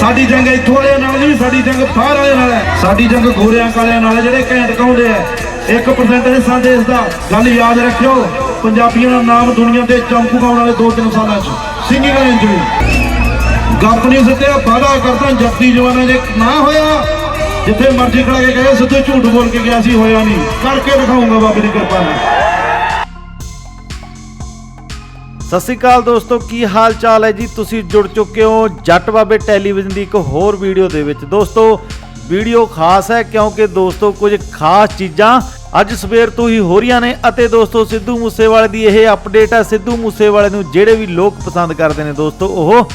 ਸਾਡੀ ਜੰਗ ਇੱਥੋਂ ਵਾਲਿਆਂ ਨਾਲ ਨਹੀਂ, ਸਾਡੀ ਜੰਗ ਬਾਹਰ ਵਾਲਿਆਂ ਨਾਲ ਹੈ। ਸਾਡੀ ਜੰਗ ਗੋਰਿਆਂ ਕਾਲਿਆਂ ਨਾਲ ਹੈ, ਜਿਹੜੇ ਘੈਂਟ ਕਾਉਂਦੇ ਆ 1% ਹਿੱਸਾ ਦੇਸ਼ ਦਾ ਗੱਲ ਯਾਦ ਰੱਖਿਓ, ਪੰਜਾਬੀਆਂ ਦਾ ਨਾਮ ਦੁਨੀਆ ਤੇ ਚਮਕੂਗਾ ਆਉਣ ਵਾਲੇ 2-3 ਸਾਲਾਂ 'ਚ। ਸਿੰਗਿੰਗ ਰੇਂਜ ਵੀ ਗੱਪ ਨਹੀਂ ਸਿੱਧਿਆ ਵਾਦਾ ਕਰਦਾ ਜੱਤੀ ਜਵਾਨਾਂ ਜੇ ਨਾ ਹੋਇਆ। ਜਿੱਥੇ ਮਰਜ਼ੀ ਖੜਾ ਕੇ ਕਹੇ, ਸਿੱਧੇ ਝੂਠ ਬੋਲ ਕੇ ਗਿਆ ਸੀ, ਹੋਇਆ ਨਹੀਂ। ਕਰਕੇ ਦਿਖਾਉਂਗਾ ਬਾਬੇ ਦੀ ਕਿਰਪਾ ਨਾਲ। ਸਤਿ ਸ਼੍ਰੀ ਅਕਾਲ ਦੋਸਤੋ, ਕੀ ਹਾਲ ਚਾਲ ਹੈ ਜੀ? ਤੁਸੀਂ ਜੁੜ ਚੁੱਕੇ ਹੋ ਜੱਟ ਬਾਬੇ ਟੈਲੀਵਿਜ਼ਨ ਦੀ ਇੱਕ ਹੋਰ ਵੀਡੀਓ ਦੇ ਵਿੱਚ। ਦੋਸਤੋ, ਵੀਡੀਓ ਖਾਸ ਹੈ ਕਿਉਂਕਿ ਦੋਸਤੋ, ਕੁਝ ਖਾਸ ਚੀਜ਼ਾਂ ਅੱਜ ਸਵੇਰ ਤੋਂ ਹੀ ਹੋ ਰਹੀਆਂ ਨੇ ਅਤੇ ਦੋਸਤੋ, ਸਿੱਧੂ ਮੂਸੇਵਾਲੇ ਦੀ ਇਹ ਅਪਡੇਟ ਹੈ। ਸਿੱਧੂ ਮੂਸੇਵਾਲੇ ਨੂੰ ਜਿਹੜੇ ਵੀ ਲੋਕ ਪਸੰਦ ਕਰਦੇ ਨੇ ਦੋਸਤੋ, ਉਹ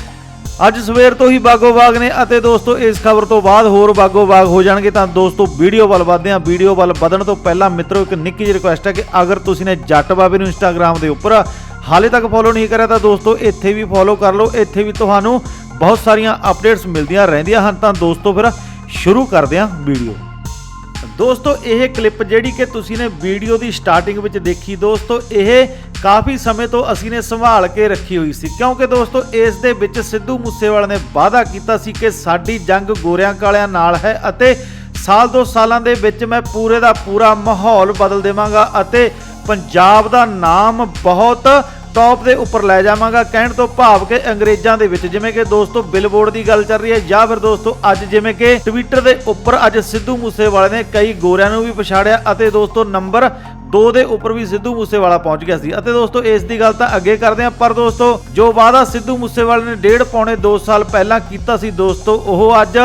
ਅੱਜ ਸਵੇਰ ਤੋਂ ਹੀ ਬਾਗੋ ਬਾਗ ਨੇ ਅਤੇ ਦੋਸਤੋ, ਇਸ ਖਬਰ ਤੋਂ ਬਾਅਦ ਹੋਰ ਬਾਗੋ ਬਾਗ ਹੋ ਜਾਣਗੇ ਤਾਂ ਦੋਸਤੋ, ਵੀਡੀਓ ਵੱਲ ਵਧਦੇ ਹਾਂ। ਵੀਡੀਓ ਵੱਲ ਵਧਣ ਤੋਂ ਪਹਿਲਾਂ ਮਿੱਤਰੋ, ਇੱਕ ਨਿੱਕੀ ਜਿਹੀ ਰਿਕੁਐਸਟ ਹੈ ਕਿ ਅਗਰ ਤੁਸੀਂ ਨੇ ਜੱਟ ਬਾਬੇ ਨੂੰ ਇੰਸਟਾਗ੍ਰam ਦੇ ਉੱਪਰ ਹਾਲੇ ਤੱਕ ਫੋਲੋ ਨਹੀਂ ਕਰਿਆ ਤਾਂ ਦੋਸਤੋ ਇੱਥੇ ਵੀ ਫੋਲੋ ਕਰ ਲਓ। ਇੱਥੇ ਵੀ ਤੁਹਾਨੂੰ ਬਹੁਤ ਸਾਰੀਆਂ ਅਪਡੇਟਸ ਮਿਲਦੀਆਂ ਰਹਿੰਦੀਆਂ ਹਨ। ਤਾਂ ਦੋਸਤੋ ਫਿਰ ਸ਼ੁਰੂ ਕਰਦੇ ਹਾਂ ਵੀਡੀਓ। ਦੋਸਤੋ ਇਹ ਕਲਿੱਪ ਜਿਹੜੀ ਕਿ ਤੁਸੀਂ ਨੇ ਵੀਡੀਓ ਦੀ ਸਟਾਰਟਿੰਗ ਵਿੱਚ ਦੇਖੀ ਦੋਸਤੋ, ਇਹ ਕਾਫੀ ਸਮੇਂ ਤੋਂ ਅਸੀਂ ਨੇ ਸੰਭਾਲ ਕੇ ਰੱਖੀ ਹੋਈ ਸੀ। ਕਿਉਂਕਿ ਦੋਸਤੋ ਇਸ ਦੇ ਵਿੱਚ ਸਿੱਧੂ ਮੂਸੇਵਾਲੇ ਨੇ ਵਾਅਦਾ ਕੀਤਾ ਸੀ ਕਿ ਸਾਡੀ ਜੰਗ ਗੋਰਿਆਂ ਕਾਲਿਆਂ ਨਾਲ ਹੈ ਅਤੇ ਸਾਲ ਦੋ ਸਾਲਾਂ ਦੇ ਵਿੱਚ ਮੈਂ ਪੂਰੇ ਦਾ ਪੂਰਾ ਮਾਹੌਲ ਬਦਲ ਦੇਵਾਂਗਾ ਅਤੇ ਪੰਜਾਬ ਦਾ ਨਾਮ ਬਹੁਤ ਟੌਪ ਦੇ ਉੱਪਰ ਲੈ ਜਾਵਾਂਗਾ। ਕਹਿਣ ਤੋਂ ਭਾਵ ਕਿ ਅੰਗਰੇਜ਼ਾਂ ਦੇ ਵਿੱਚ, ਜਿਵੇਂ ਕਿ ਦੋਸਤੋ ਬਿਲਬੋਰਡ ਦੀ ਗੱਲ ਚੱਲ ਰਹੀ ਹੈ, ਜਾਂ ਫਿਰ ਦੋਸਤੋ ਅੱਜ ਜਿਵੇਂ ਕਿ ਟਵਿੱਟਰ ਦੇ ਉੱਪਰ ਅੱਜ ਸਿੱਧੂ ਮੂਸੇਵਾਲੇ ਨੇ ਕਈ ਗੋਰਿਆਂ ਨੂੰ ਵੀ ਪਛਾੜਿਆ ਅਤੇ ਦੋਸਤੋ ਨੰਬਰ 2 ਦੇ ਉੱਪਰ ਵੀ ਸਿੱਧੂ ਮੂਸੇਵਾਲਾ ਪਹੁੰਚ ਗਿਆ ਸੀ। ਅਤੇ ਦੋਸਤੋ ਇਸ ਦੀ ਗੱਲ ਤਾਂ ਅੱਗੇ ਕਰਦੇ ਹਾਂ, ਪਰ ਦੋਸਤੋ ਜੋ ਵਾਅਦਾ ਸਿੱਧੂ ਮੂਸੇਵਾਲੇ ਨੇ ਡੇਢ ਪੌਣੇ 2 ਸਾਲ ਪਹਿਲਾਂ ਕੀਤਾ ਸੀ ਦੋਸਤੋ, ਉਹ ਅੱਜ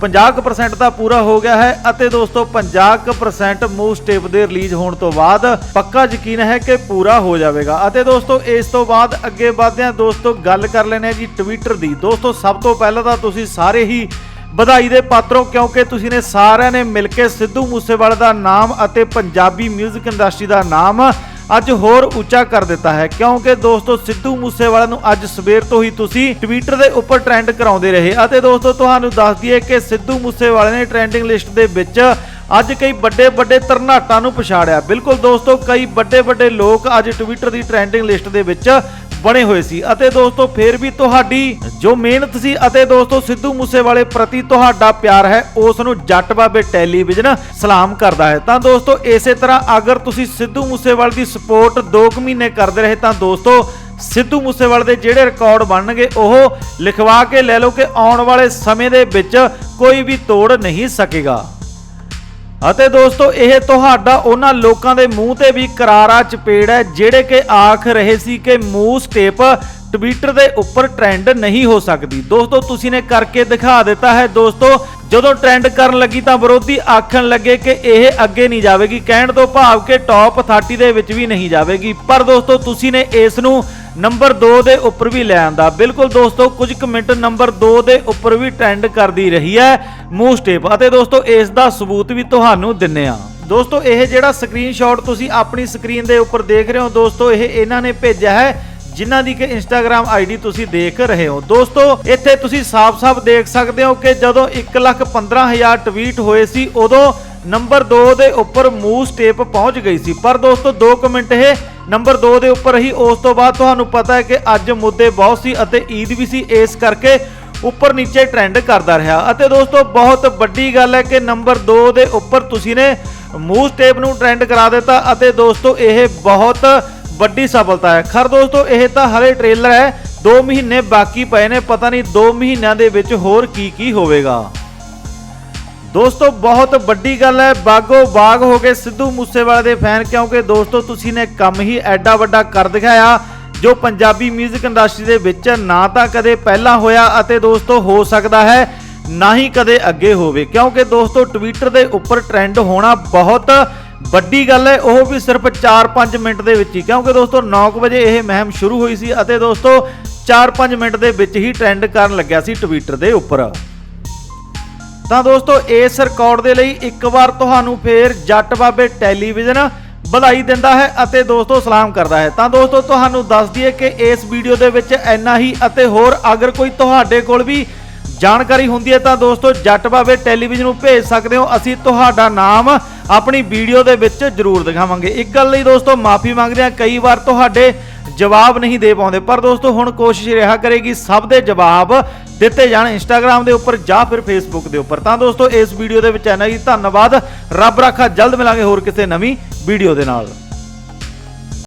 50% ਤਾਂ ਪੂਰਾ ਹੋ ਗਿਆ ਹੈ ਅਤੇ ਦੋਸਤੋ 50% ਮੂਵ ਸਟੇਪ ਦੇ ਰਿਲੀਜ਼ ਹੋਣ ਤੋਂ ਬਾਅਦ ਪੱਕਾ ਯਕੀਨ ਹੈ ਕਿ ਪੂਰਾ ਹੋ ਜਾਵੇਗਾ। ਅਤੇ ਦੋਸਤੋ ਇਸ ਤੋਂ ਬਾਅਦ ਅੱਗੇ ਵਧਦੇ ਦੋਸਤੋ ਗੱਲ ਕਰ ਲੈਣੇ ਜੀ ਟਵਿੱਟਰ ਦੀ। ਦੋਸਤੋ ਸਭ ਤੋਂ ਪਹਿਲਾਂ ਤਾਂ ਤੁਸੀਂ ਸਾਰੇ ਹੀ ਵਧਾਈ ਦੇ ਪਾਤਰੋ ਕਿਉਂਕਿ ਤੁਸੀਂ ਨੇ ਸਾਰਿਆਂ ਨੇ ਮਿਲ ਕੇ ਸਿੱਧੂ ਮੂਸੇਵਾਲੇ ਦਾ ਨਾਮ ਅਤੇ ਪੰਜਾਬੀ 뮤직 ਇੰਡਸਟਰੀ ਦਾ ਨਾਮ ਅੱਜ ਹੋਰ ਉੱਚਾ ਕਰ ਦਿੱਤਾ ਹੈ। ਕਿਉਂਕਿ ਦੋਸਤੋ, ਸਿੱਧੂ ਮੂਸੇਵਾਲਾ ਨੂੰ ਅੱਜ ਸਵੇਰ ਤੋਂ ਹੀ ਤੁਸੀਂ ਟਵਿੱਟਰ ਦੇ ਉੱਪਰ ਟ੍ਰੈਂਡ ਕਰਾਉਂਦੇ ਰਹੇ। ਅਤੇ ਦੋਸਤੋ, ਤੁਹਾਨੂੰ ਦੱਸ ਦਈਏ ਕਿ ਸਿੱਧੂ ਮੂਸੇਵਾਲੇ ਨੇ ਟ੍ਰੈਂਡਿੰਗ ਲਿਸਟ ਦੇ ਵਿੱਚ ਅੱਜ ਕਈ ਵੱਡੇ ਵੱਡੇ ਤਰਨਾਟਾਂ ਨੂੰ ਪਛਾੜਿਆ। ਬਿਲਕੁਲ ਦੋਸਤੋ, ਕਈ ਵੱਡੇ ਵੱਡੇ ਲੋਕ ਅੱਜ ਟਵਿੱਟਰ ਦੀ ਟ੍ਰੈਂਡਿੰਗ ਲਿਸਟ ਦੇ ਵਿੱਚ ਬਣੇ ਹੋਏ ਸੀ। ਅਤੇ ਦੋਸਤੋ, ਫੇਰ ਵੀ ਤੁਹਾਡੀ ਜੋ ਮਿਹਨਤ ਸੀ ਅਤੇ ਦੋਸਤੋ, ਸਿੱਧੂ ਮੂਸੇਵਾਲੇ ਪ੍ਰਤੀ ਤੁਹਾਡਾ ਪਿਆਰ ਹੈ, ਉਸ ਨੂੰ ਜੱਟ ਬਾਬੇ ਟੈਲੀਵਿਜ਼ਨ ਸਲਾਮ ਕਰਦਾ ਹੈ। ਤਾਂ ਦੋਸਤੋ, ਇਸੇ ਤਰ੍ਹਾਂ ਅਗਰ ਤੁਸੀਂ ਸਿੱਧੂ ਮੂਸੇਵਾਲੇ ਦੀ ਸਪੋਰਟ 2 ਮਹੀਨੇ ਕਰਦੇ ਰਹੇ, ਤਾਂ ਦੋਸਤੋ, ਸਿੱਧੂ ਮੂਸੇਵਾਲੇ ਦੇ ਜਿਹੜੇ ਰਿਕਾਰਡ ਬਣਨਗੇ, ਉਹ ਲਿਖਵਾ ਕੇ ਲੈ ਲਓ ਕਿ ਆਉਣ ਵਾਲੇ ਸਮੇਂ ਦੇ ਵਿੱਚ ਕੋਈ ਵੀ ਤੋੜ ਨਹੀਂ ਸਕੇਗਾ। ਅਤੇ ਦੋਸਤੋ, ਇਹ ਤੁਹਾਡਾ ਉਹਨਾਂ ਲੋਕਾਂ ਦੇ ਮੂੰਹ ਤੇ ਵੀ ਕਰਾਰਾ ਚਪੇੜ ਹੈ ਜਿਹੜੇ ਕਿ ਆਖ ਰਹੇ ਸੀ ਕਿ ਮੂੰਹ ਸਟੇਪ ਟਵਿੱਟਰ ਦੇ ਉੱਪਰ ਟ੍ਰੈਂਡ ਨਹੀਂ ਹੋ ਸਕਦੀ। ਦੋਸਤੋ, ਤੁਸੀਂ ਨੇ ਕਰਕੇ ਦਿਖਾ ਦਿੱਤਾ ਹੈ। ਦੋਸਤੋ, ਜਦੋਂ ਟ੍ਰੈਂਡ ਕਰਨ ਲੱਗੀ ਤਾਂ ਵਿਰੋਧੀ ਆਖਣ ਲੱਗੇ ਕਿ ਇਹ ਅੱਗੇ ਨਹੀਂ ਜਾਵੇਗੀ। ਕਹਿਣ ਤੋਂ ਭਾਵ ਕਿ ਟੌਪ 30 ਦੇ ਵਿੱਚ ਵੀ ਨਹੀਂ ਜਾਵੇਗੀ। ਪਰ ਦੋਸਤੋ, ਤੁਸੀਂ ਨੇ ਇਸ ਨੂੰ ਨੰਬਰ 2 ਦੇ ਉੱਪਰ ਵੀ ਲੈ ਆਂਦਾ। ਬਿਲਕੁਲ ਦੋਸਤੋ, ਕੁਝ ਕੁ ਮਿੰਟ ਨੰਬਰ 2 ਦੇ ਉੱਪਰ ਵੀ ਟ੍ਰੈਂਡ ਕਰਦੀ ਰਹੀ ਹੈ। Move step. ਅਤੇ ਦੋਸਤੋ, ਇਸ ਦਾ ਸਬੂਤ ਵੀ ਤੁਹਾਨੂੰ ਦਿੰਨੇ ਆ। ਦੋਸਤੋ, ਇਹ ਜਿਹੜਾ ਸਕਰੀਨਸ਼ਾਟ ਤੁਸੀਂ ਆਪਣੀ ਸਕਰੀਨ ਦੇ ਉੱਪਰ ਦੇਖ ਰਹੇ ਹੋ, ਦੋਸਤੋ, ਇਹ ਇਹਨਾਂ ਨੇ ਭੇਜਿਆ ਹੈ। ਜਿਨ੍ਹਾਂ ਦੀ ਕਿ ਇੰਸਟਾਗ੍ਰam ਆਈਡੀ ਤੁਸੀਂ ਦੇਖ ਰਹੇ ਹੋ। ਦੋਸਤੋ, ਇੱਥੇ ਤੁਸੀਂ ਸਾਫ਼-ਸਾਫ਼ ਦੇਖ ਸਕਦੇ ਹੋ ਕਿ ਜਦੋਂ 115000 ਟਵੀਟ ਹੋਏ ਸੀ, ਉਦੋਂ ਨੰਬਰ 2 ਦੇ ਉੱਪਰ ਮੂਵ ਸਟੇਪ ਪਹੁੰਚ ਗਈ ਸੀ। ਪਰ ਦੋਸਤੋ 2 ਮਿੰਟ ਇਹ ਨੰਬਰ 2 ਦੇ ਉੱਪਰ ਹੀ, ਉਸ ਤੋਂ ਬਾਅਦ ਤੁਹਾਨੂੰ ਪਤਾ ਹੈ ਕਿ ਅੱਜ ਮੁੱਦੇ ਬਹੁਤ ਸੀ ਅਤੇ ਈਦ ਵੀ ਸੀ, ਇਸ ਕਰਕੇ ਉੱਪਰ ਨੀਚੇ ਟ੍ਰੈਂਡ ਕਰਦਾ ਰਿਹਾ। ਅਤੇ ਦੋਸਤੋ, ਬਹੁਤ ਵੱਡੀ ਗੱਲ ਹੈ ਕਿ ਨੰਬਰ 2 ਦੇ ਉੱਪਰ ਤੁਸੀਂ ਨੇ ਮੂਵ ਸਟੇਪ ਨੂੰ ਟ੍ਰੈਂਡ ਕਰਾ ਦਿੱਤਾ ਅਤੇ ਦੋਸਤੋ, ਇਹ ਬਹੁਤ ਵੱਡੀ ਸਫਲਤਾ ਹੈ। ਖਰ ਦੋਸਤੋ, ਇਹ ਤਾਂ ਹਲੇ ਟ੍ਰੇਲਰ ਹੈ। 2 ਮਹੀਨੇ ਬਾਕੀ ਪਏ ਨੇ, ਪਤਾ ਨਹੀਂ 2 ਮਹੀਨਿਆਂ ਦੇ ਵਿੱਚ ਹੋਰ ਕੀ ਕੀ ਹੋਵੇਗਾ। ਦੋਸਤੋ, ਬਹੁਤ ਵੱਡੀ ਗੱਲ ਹੈ। ਬਾਗੋ ਬਾਗ ਹੋ ਗਏ ਸਿੱਧੂ ਮੂਸੇਵਾਲੇ ਦੇ ਫੈਨ, ਕਿਉਂਕਿ ਦੋਸਤੋ, ਤੁਸੀਂ ਨੇ ਕੰਮ ਹੀ ਐਡਾ ਵੱਡਾ ਕਰ ਦਿਖਾਇਆ, ਜੋ ਪੰਜਾਬੀ 뮤직 ਇੰਡਸਟਰੀ ਦੇ ਵਿੱਚ ਨਾ ਤਾਂ ਕਦੇ ਪਹਿਲਾਂ ਹੋਇਆ ਅਤੇ ਦੋਸਤੋ, ਹੋ ਸਕਦਾ ਹੈ ਨਾ ਹੀ ਕਦੇ ਅੱਗੇ ਹੋਵੇ। ਕਿਉਂਕਿ ਦੋਸਤੋ ਟਵਿੱਟਰ ਦੇ ਉੱਪਰ ਟ੍ਰੈਂਡ ਹੋਣਾ ਬਹੁਤ ਵੱਡੀ ਗੱਲ ਹੈ, ਉਹ ਵੀ ਸਿਰਫ 4-5 ਮਿੰਟ ਦੇ ਵਿੱਚ ਹੀ, ਕਿਉਂਕਿ ਦੋਸਤੋ 9 ਵਜੇ ਇਹ ਮਹਿਮ ਸ਼ੁਰੂ ਹੋਈ ਸੀ ਅਤੇ ਦੋਸਤੋ 4-5 ਮਿੰਟ ਦੇ ਵਿੱਚ ਹੀ ਟ੍ਰੈਂਡ ਕਰਨ ਲੱਗਿਆ ਸੀ ਟਵਿੱਟਰ ਦੇ ਉੱਪਰ। ਤਾਂ ਦੋਸਤੋ ਇਸ ਰਿਕਾਰਡ ਦੇ ਲਈ ਇੱਕ ਵਾਰ ਤੁਹਾਨੂੰ ਫੇਰ ਜੱਟ ਬਾਬੇ ਟੈਲੀਵਿਜ਼ਨ ਵਧਾਈ ਦਿੰਦਾ ਹੈ ਅਤੇ ਦੋਸਤੋ ਸਲਾਮ ਕਰਦਾ ਹੈ। ਤਾਂ ਦੋਸਤੋ ਤੁਹਾਨੂੰ ਦੱਸ ਦਈਏ ਕਿ ਇਸ ਵੀਡੀਓ ਦੇ ਵਿੱਚ ਇੰਨਾ ਹੀ ਅਤੇ ਹੋਰ ਅਗਰ ਕੋਈ ਤੁਹਾਡੇ ਕੋਲ ਵੀ ਜਾਣਕਾਰੀ ਹੁੰਦੀ ਹੈ ਤਾਂ ਦੋਸਤੋ ਜੱਟ ਬਾਬੇ ਟੈਲੀਵਿਜ਼ਨ ਨੂੰ ਭੇਜ ਸਕਦੇ ਹੋ। ਅਸੀਂ ਤੁਹਾਡਾ ਨਾਮ ਆਪਣੀ ਵੀਡੀਓ ਦੇ ਵਿੱਚ ਜ਼ਰੂਰ ਦਿਖਾਵਾਂਗੇ। ਇੱਕ ਗੱਲ ਲਈ ਦੋਸਤੋ, ਮਾਫੀ ਮੰਗਦੇ ਹਾਂ, ਕਈ ਵਾਰ ਤੁਹਾਡੇ ਜਵਾਬ ਨਹੀਂ ਦੇ ਪਾਉਂਦੇ। ਪਰ ਦੋਸਤੋ, ਹੁਣ ਕੋਸ਼ਿਸ਼ ਰਿਹਾ ਕਰੇਗੀ ਸਭ ਦੇ ਜਵਾਬ ਦਿੱਤੇ ਜਾਣ ਇੰਸਟਾਗ੍ਰam ਦੇ ਉੱਪਰ ਜਾਂ ਫਿਰ ਫੇਸਬੁੱਕ ਦੇ ਉੱਪਰ। ਤਾਂ ਦੋਸਤੋ, ਇਸ ਵੀਡੀਓ ਦੇ ਵਿੱਚ ਐਨਾ ਹੀ। ਧੰਨਵਾਦ। ਰੱਬ ਰਾਖਾ, ਜਲਦ ਮਿਲਾਂਗੇ ਹੋਰ ਕਿਸੇ ਨਵੀਂ ਵੀਡੀਓ ਦੇ ਨਾਲ।